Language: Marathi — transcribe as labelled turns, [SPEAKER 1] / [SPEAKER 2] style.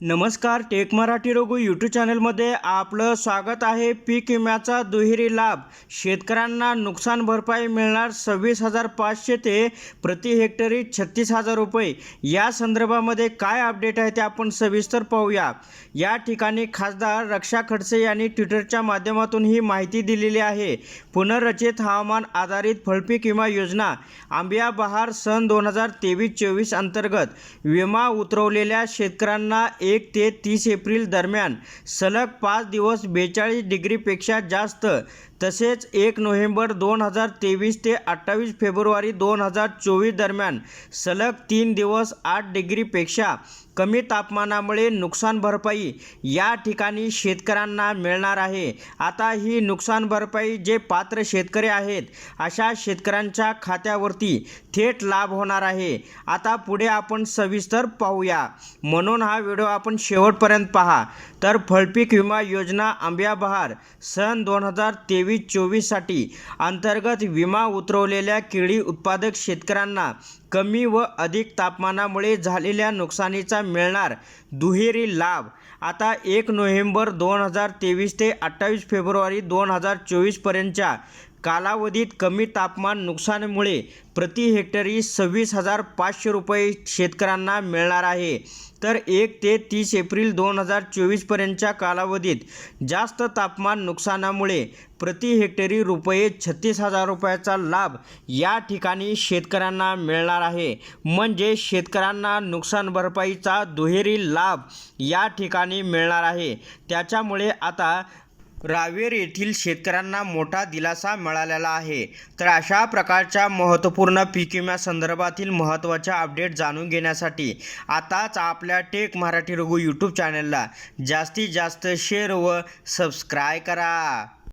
[SPEAKER 1] नमस्कार टेक मराठी रघु यूट्यूब चॅनलमध्ये आपलं स्वागत आहे. पीक विम्याचा दुहेरी लाभ. शेतकऱ्यांना नुकसान भरपाई मिळणार सव्वीस हजार पाचशे ते प्रति हेक्टरी छत्तीस हजार रुपये. या संदर्भामध्ये काय अपडेट आहे ते आपण सविस्तर पाहूया. या ठिकाणी खासदार रक्षा खडसे यांनी ट्विटरच्या माध्यमातून ही माहिती दिलेली आहे. पुनर्रचित हवामान आधारित फळपीक विमा योजना आंबिया बहार सन दोन हजार तेवीस चोवीस अंतर्गत विमा उतरवलेल्या शेतकऱ्यांना एक ते तीस एप्रिल दरम्यान सलग पाच दिवस बेचाळीस डिग्रीपेक्षा जास्त तसेच एक नोव्हेंबर दोन हजार तेवीस ते अठ्ठावीस फेब्रुवारी दोन हजार चोवीस दरम्यान सलग तीन दिवस आठ डिग्रीपेक्षा कमी तापमानामुळे नुकसान भरपाई या ठिकाणी शेतकऱ्यांना मिळणार आहे. आता ही नुकसान भरपाई जे पात्र शेतकरी आहेत अशा शेतकऱ्यांच्या खात्यावरती थेट लाभ होणार आहे. आता पुढे आपण सविस्तर पाहूया. म्हणून हा व्हिडिओ आपण शेवटपर्यंत पहा. तर फळपीक विमा योजना आंबिया बहार सन दोन हजार तेवीस तेवीस चोवीससाठी अंतर्गत विमा उतरवलेल्या केळी उत्पादक शेतकऱ्यांना कमी व अधिक तापमानामुळे झालेल्या नुकसानीचा मिळणार दुहेरी लाभ. आता एक नोव्हेंबर दोन हजार तेवीस ते अठ्ठावीस फेब्रुवारी दोन हजार चोवीसपर्यंतच्या कालावधीत कमी तापमान नुकसानीमुळे प्रति हेक्टरी सव्वीस हजार पाचशे रुपये शेतकऱ्यांना मिळणार आहे. तर एक ते तीस एप्रिल दोन हजार चोवीसपर्यंतच्या कालावधीत जास्त तापमान नुकसानामुळे प्रति हेक्टरी रुपये छत्तीस हजार रुपयाचा लाभ या ठिकाणी शेतकऱ्यांना मिळणार आहे. म्हणजे शेतकऱ्यांना नुकसान भरपाईचा दुहेरी लाभ या ठिकाणी मिळणार आहे. त्याच्यामुळे आता रावेर येथील शेतकऱ्यांना मोठा दिलासा मिळालेला आहे. तर अशा प्रकारच्या महत्त्वपूर्ण पीक विम्यासंदर्भातील महत्त्वाच्या अपडेट जाणून घेण्यासाठी आताच आपल्या टेक मराठी रघु यूट्यूब चॅनलला जास्तीत जास्त शेअर व सबस्क्राय करा.